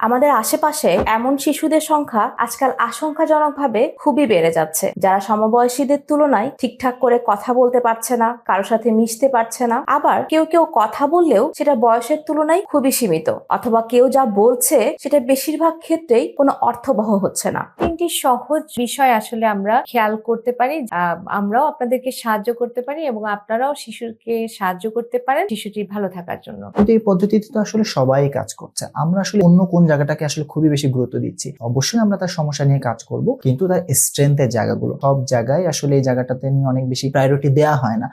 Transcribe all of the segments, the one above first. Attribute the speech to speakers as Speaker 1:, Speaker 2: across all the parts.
Speaker 1: আমাদের আশেপাশে এমন শিশুদের সংখ্যা আজকাল আশঙ্কাজনকভাবে খুবই বেড়ে যাচ্ছে। যারা সমবয়সীদের তুলনায় ঠিকঠাক করে কথা বলতে পারছে না কারোর সাথে মিশতে পারছে না আবার কেউ কেউ কথা বললেও সেটা বয়সের তুলনায় খুবই সীমিত অথবা কেউ যা বলছে সেটা বেশিরভাগ ক্ষেত্রেই কোনো অর্থবহ হচ্ছে না।
Speaker 2: তিনটি সহজ বিষয় আসলে আমরা খেয়াল করতে পারি আমরাও আপনাদেরকে সাহায্য করতে পারি এবং আপনারাও শিশুকে সাহায্য করতে পারেন শিশুটি ভালো থাকার জন্য।
Speaker 3: কিন্তু এই পদ্ধতিতে তো আসলে সবাই কাজ করছে। আমরা আসলে অন্য কোন জায়গাটাকে আসলে খুবই বেশি গুরুত্ব দিচ্ছি। অবশ্যই আমরা তার সমস্যা নিয়ে কাজ করব কিন্তু তার স্ট্রেংথের জায়গাগুলো। সব জায়গায় আসলে এই জায়গাটাতে নিয়ে অনেক বেশি প্রায়োরিটি দেওয়া হয় না.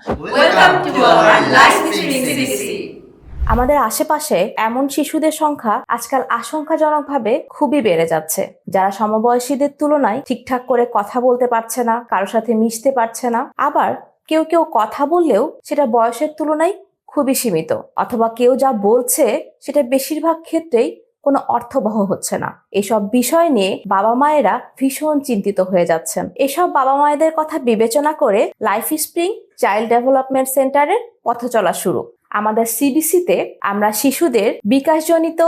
Speaker 1: আমাদের আশেপাশে এমন শিশুদের সংখ্যা আজকাল আশঙ্কাজনকভাবে খুবই বেড়ে যাচ্ছে। যারা সমবয়সীদের তুলনায় ঠিকঠাক করে কথা বলতে পারছে না কারোর সাথে মিশতে পারছে না আবার কেউ কেউ কথা বললেও সেটা বয়সের তুলনায় খুবই সীমিত। অথবা কেউ যা বলছে সেটা বেশিরভাগ ক্ষেত্রেই কোনো অর্থবহ হচ্ছে না। এসব বিষয় নিয়ে বাবা মায়েরা ভীষণ চিন্তিত হয়ে যাচ্ছেন। এসব বাবা মায়েদের কথা বিবেচনা করে লাইফ স্প্রিং চাইল্ড ডেভেলপমেন্ট সেন্টারের পথ চলা শুরু। আমাদের সিডিসিতে আমরা শিশুদের বিকাশজনিত,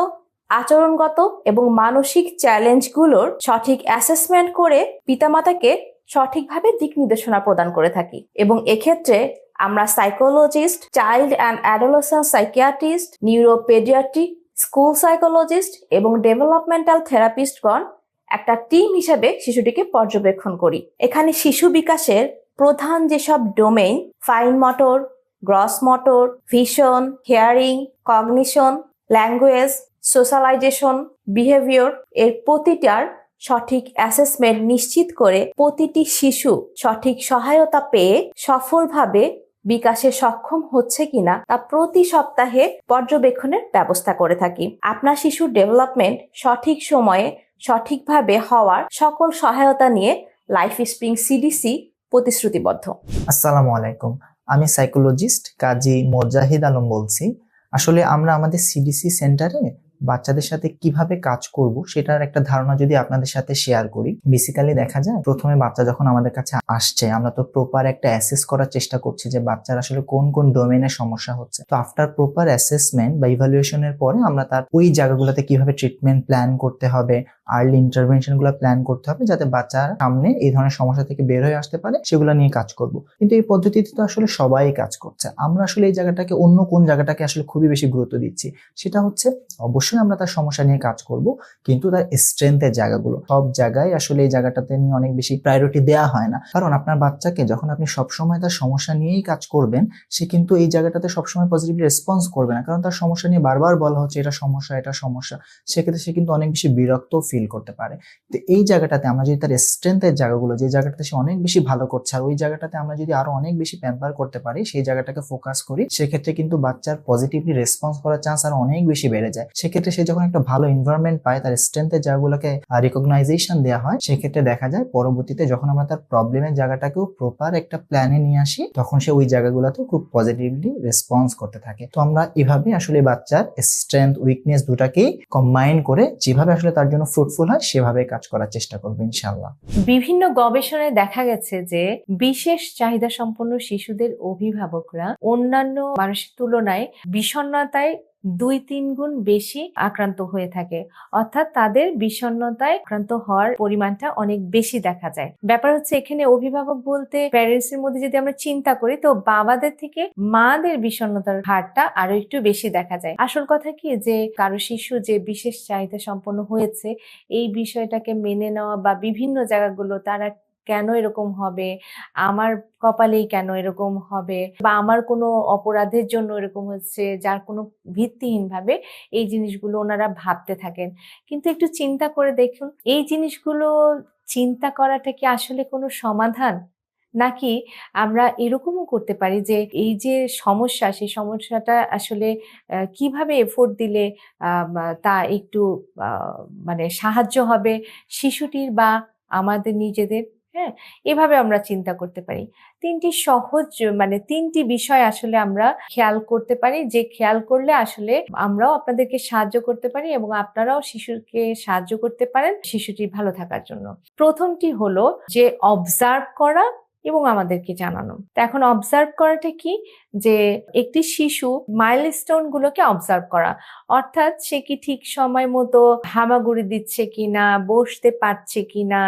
Speaker 1: আচরণগত এবং মানসিক চ্যালেঞ্জগুলোর সঠিক অ্যাসেসমেন্ট করে পিতামাতাকে সঠিকভাবে দিক নির্দেশনা প্রদান করে থাকি এবং এক্ষেত্রে আমরা psychologist, child and adolescent psychiatrist neuropaediatric school psychologist এবং ডেভেলপমেন্টাল থেরাপিস্টগণ একটা টিম হিসেবে শিশুটিকে পর্যবেক্ষণ করি। এখানে শিশু বিকাশের প্রধান যেসব domain, fine motor, gross motor, vision, hearing, cognition, language, socialisation, behaviour এর প্রতিটার সঠিক অ্যাসেসমেন্ট নিশ্চিত করে প্রতিটি শিশু সঠিক সহায়তা পেয়ে সফলভাবে বিকাশে সক্ষম হচ্ছে কিনা তা প্রতি সপ্তাহে পর্যবেক্ষণের ব্যবস্থা করে থাকি। আপনার শিশুর ডেভেলপমেন্ট সঠিক সময়ে, সঠিকভাবে হওয়ার সকল সহায়তা নিয়ে লাইফ স্প্রিং সিডিসি প্রতিশ্রুতিবদ্ধ।
Speaker 3: আসসালামু আলাইকুম। আমি সাইকোলজিস্ট কাজী মোজাহিদ আলম বলছি। আসলে আমরা আমাদের সিডিসি সেন্টারে বাচ্চাদের সাথে কীভাবে কাজ করব সেটার একটা ধারণা যদি আপনাদের সাথে শেয়ার করি বেসিক্যালি দেখা যায় প্রথমে বাচ্চা যখন আমাদের কাছে আসছে, আমরা তো প্রপার একটা অ্যাসেস করার চেষ্টা করছি যে বাচ্চার আসলে কোন কোন ডোমেনের সমস্যা হচ্ছে। তো আফটার প্রপার অ্যাসেসমেন্ট বা ইভালুয়েশনের পরে আমরা তার ওই জায়গাগুলোতে কীভাবে ট্রিটমেন্ট প্ল্যান করতে হবে আর্লি ইন্টারভেনশনগুলো প্ল্যান করতে হবে যাতে বাচ্চার সামনে এই ধরনের সমস্যা থেকে বের হয়ে আসতে পারে, সেগুলো নিয়ে কাজ করব। কিন্তু এই পদ্ধতিতে তো আসলে সবাই কাজ করছে। আমরা আসলে এই জায়গাটাকে অন্য কোন জায়গাটাকে আসলে খুবই বেশি গুরুত্ব দিচ্ছি। সেটা হচ্ছে অবশ্যই আমরা তার সমস্যা নিয়ে কাজ করব, কিন্তু তার স্ট্রেংথের জায়গাগুলো। সব জায়গায় আসলে এই জায়গাটাতে নিয়ে অনেক বেশি প্রায়োরিটি দেওয়া হয় না। কারণ আপনার বাচ্চাকে যখন আপনি সবসময় তার সমস্যা নিয়েই কাজ করবেন, সে কিন্তু এই জায়গাটাতে সবসময় পজিটিভলি রেসপন্স করবে না। কারণ তার সমস্যা নিয়ে বারবার বলা হচ্ছে, এটা সমস্যা এটা সমস্যা। সেক্ষেত্রে সে কিন্তু অনেক বেশি বিরক্ত ফিল করতে পারে। তো এই জায়গাটাতে আমরা যদি তার স্ট্রেংথের জায়গাগুলো, যে জায়গাটাতে সে অনেক বেশি ভালো করছে, আর ওই জায়গাটাতে আমরা যদি আরও অনেক বেশি প্যাম্পার করতে পারি, সেই জায়গাটাকে ফোকাস করি, সেক্ষেত্রে কিন্তু বাচ্চার পজিটিভলি রেসপন্স করার চান্স আরও অনেক বেশি বেড়ে যায়। সে যখন একটা ভালো এনভায়রনমেন্ট পায়, তার স্ট্রেংথের জায়গাগুলোকে রিকগনাইজেশন দেওয়া হয়, সেক্ষেত্রে দেখা যায় পরবর্তীতে যখন আমরা তার প্রবলেমের জায়গাটাকেও প্রপার একটা প্ল্যানে নিয়ে আসি, তখন সে ওই জায়গাগুলোতেও খুব পজিটিভলি রেসপন্স করতে থাকে। তো আমরা এভাবে আসলে বাচ্চার স্ট্রেংথ উইকনেস দুটাকেই কম্বাইন করে যেভাবে আসলে তার জন্য ফ্রুটফুল হয় সেভাবে কাজ করার চেষ্টা করব ইনশাল্লাহ
Speaker 2: বিভিন্ন গবেষণায় দেখা গেছে যে, বিশেষ চাহিদা সম্পন্ন শিশুদের অভিভাবকরা অন্যান্য মানুষের তুলনায় বিষণ্ণতায় দুই তিন গুণ বেশি আক্রান্ত হয়ে থাকে। অর্থাৎ তাদের বিষণ্ণতায় আক্রান্ত হওয়ার পরিমাণটা অনেক বেশি দেখা যায়। ব্যাপার হচ্ছে এখানে অভিভাবক বলতে প্যারেন্টস এর মধ্যে যদি আমরা চিন্তা করি, তো বাবাদের থেকে মাদের বিষণ্ণতার হারটা আরও একটু বেশি দেখা যায়। আসল কথা কি যে, কারও শিশু যে বিশেষ চাহিদা সম্পন্ন হয়েছে, এই বিষয়টাকে মেনে নেওয়া বা বিভিন্ন জায়গাগুলো তারা কেন এরকম হবে? আমার কপালেই কেন এরকম হবে? বা আমার কোনো অপরাধের জন্য এরকম হচ্ছে, যার কোনো ভিত্তিহীনভাবে এই জিনিসগুলো ওনারা ভাবতে থাকেন। কিন্তু একটু চিন্তা করে দেখুন, এই জিনিসগুলো চিন্তা করাটা কি আসলে কোনো সমাধান? নাকি আমরা এরকমও করতে পারি যে এই যে সমস্যা, সেই সমস্যাটা আসলে কীভাবে এফোর্ট দিলে তা একটু মানে সাহায্য হবে শিশুটির বা আমাদের নিজেদের? হ্যাঁ এভাবে আমরা চিন্তা করতে পারি। তিনটি সহজ মানে তিনটি বিষয় আসলে আমরা খেয়াল করতে পারি। যে খেয়াল করলে আসলে আমরাও আপনাদেরকে সাহায্য করতে পারি এবং আপনারাও শিশুকে সাহায্য করতে পারেন শিশুটি ভালো থাকার জন্য। প্রথমটি হলো যে অবজার্ভ করা এবং আমাদেরকে জানানো। তো এখন অবজার্ভ করাটা কি? যে একটি শিশু মাইলস্টোন গুলোকে অবজার্ভ করা। অর্থাৎ সে কি ঠিক সময় মতো হামাগুড়ি দিচ্ছে কিনা, বসতে পারছে কিনা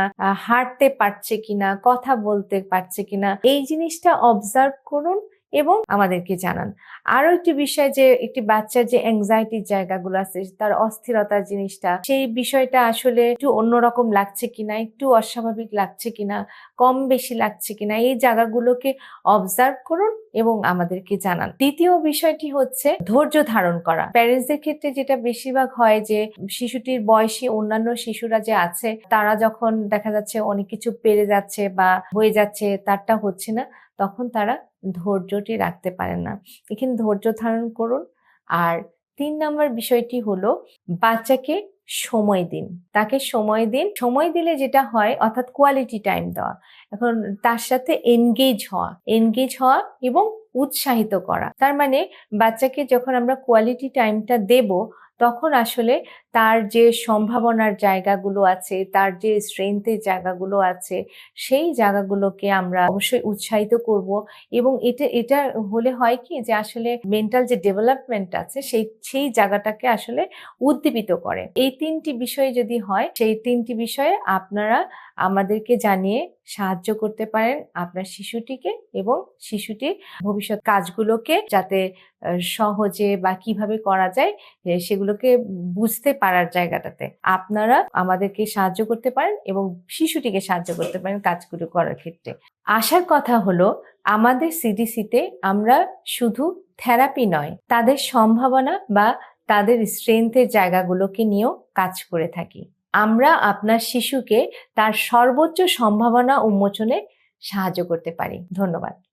Speaker 2: হাঁটতে পারছে কিনা, কথা বলতে পারছে কিনা, এই জিনিসটা অবজার্ভ করুন। এবং আমাদেরকে জানান। আরও একটি বিষয় যে, একটি বাচ্চার যে অ্যাংজাইটির জায়গাগুলো আছে, তার অস্থিরতার জিনিসটা, সেই বিষয়টা আসলে একটু অন্যরকম লাগছে কিনা, একটু অস্বাভাবিক লাগছে কিনা, কম বেশি লাগছে কিনা, এই জায়গাগুলোকে অবজার্ভ করুন। এবং আমাদেরকে জানান। দ্বিতীয় বিষয়টি হচ্ছে ধৈর্য ধারণ করা। প্যারেন্টসদের ক্ষেত্রে যেটা বেশিরভাগ হয় যে, শিশুটির বয়সী অন্যান্য শিশুরা যে আছে, তারা যখন দেখা যাচ্ছে অনেক কিছু পেরে যাচ্ছে বা হয়ে যাচ্ছে, তারটা হচ্ছে না, তখন তারা ধৈর্যটি রাখতে পারেন না। এখানে ধৈর্য ধারণ করুন আর তিন নম্বর বিষয়টি হলো বাচ্চাকে সময় দিন। তাকে সময় দিন। সময় দিলে যেটা হয়, অর্থাৎ কোয়ালিটি টাইম দেওয়া। এখন তার সাথে এনগেজ হওয়া। এনগেজ হওয়া এবং উৎসাহিত করা। তার মানে বাচ্চাকে যখন আমরা কোয়ালিটি টাইমটা দেব তখন আসলে তার যে সম্ভাবনার জায়গাগুলো আছে, তার যে স্ট্রেংথের জায়গাগুলো আছে, সেই জায়গাগুলোকে আমরা অবশ্যই উৎসাহিত করব। এবং এটা এটা হলে হয় কি যে আসলে মেন্টাল যে ডেভেলপমেন্ট আছে, সেই সেই জায়গাটাকে আসলে উদ্দীপিত করে। এই তিনটি বিষয় যদি হয়, সেই তিনটি বিষয়ে আপনারা আমাদেরকে জানিয়ে সাহায্য করতে পারেন আপনার শিশুটিকে এবং শিশুটির ভবিষ্যৎ কাজগুলোকে, যাতে সহজে বা কীভাবে করা যায় সেগুলোকে বুঝতে পারার জায়গাটাতে আপনারা আমাদেরকে সাহায্য করতে পারেন এবং শিশুটিকে সাহায্য করতে পারেন কাজগুলো করার ক্ষেত্রে। আসার কথা হলো, আমাদের সিডিসিতে আমরা শুধু থেরাপি নয়, তাদের সম্ভাবনা বা তাদের স্ট্রেংথের জায়গাগুলোকে নিয়েও কাজ করে থাকি। আমরা আপনার শিশুকে তার সর্বোচ্চ সম্ভাবনা উন্মোচনে সাহায্য করতে পারি। ধন্যবাদ।